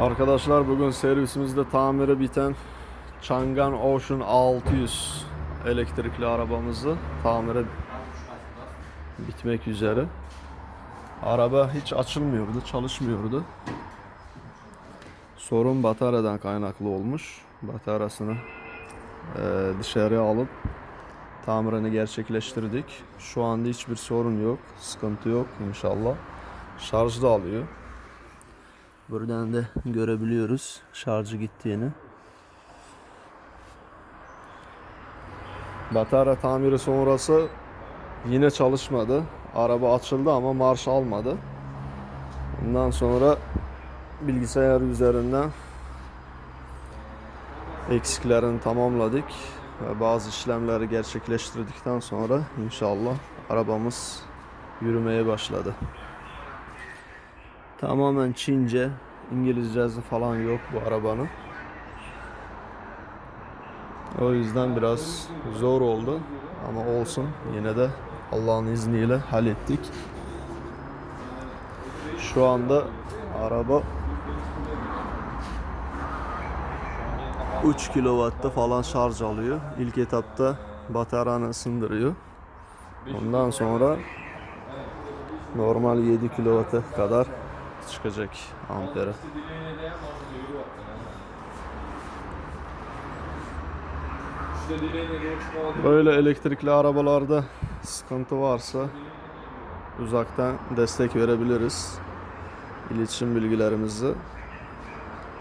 Arkadaşlar bugün servisimizde tamiri biten Changan Ocean 600 elektrikli arabamızı tamire bitmek üzere. Araba hiç açılmıyordu, çalışmıyordu. Sorun bataryadan kaynaklı olmuş. Bataryasını eee, dışarıya alıp tamirini gerçekleştirdik. Şu anda hiçbir sorun yok, sıkıntı yok inşallah. Şarj da alıyor. Buradan da görebiliyoruz şarjı gittiğini. Batarya tamiri sonrası yine çalışmadı. Araba açıldı ama marş almadı. Ondan sonra bilgisayar üzerinden eksiklerini tamamladık ve bazı işlemleri gerçekleştirdikten sonra inşallah arabamız yürümeye başladı. Tamamen Çince, İngilizcesi falan yok bu arabanın. O yüzden biraz zor oldu ama olsun yine de Allah'ın izniyle hallettik. Şu anda araba 3 kW'da falan şarj alıyor. İlk etapta bataryanı ısındırıyor. Ondan sonra normal 7 kW'a kadar çıkacak ampere. Böyle elektrikli arabalarda sıkıntı varsa uzaktan destek verebiliriz. İletişim bilgilerimizi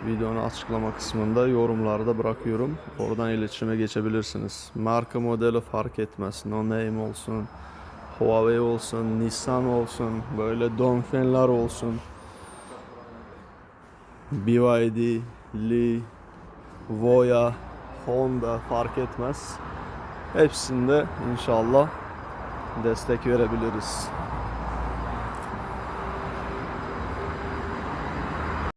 videonun açıklama kısmında yorumlarda bırakıyorum. Oradan iletişime geçebilirsiniz. Marka modeli fark etmez. No name olsun, Huawei olsun, Nissan olsun, böyle Dongfeng'ler olsun. BYD, Li, Voya, Honda fark etmez. Hepsinde inşallah destek verebiliriz.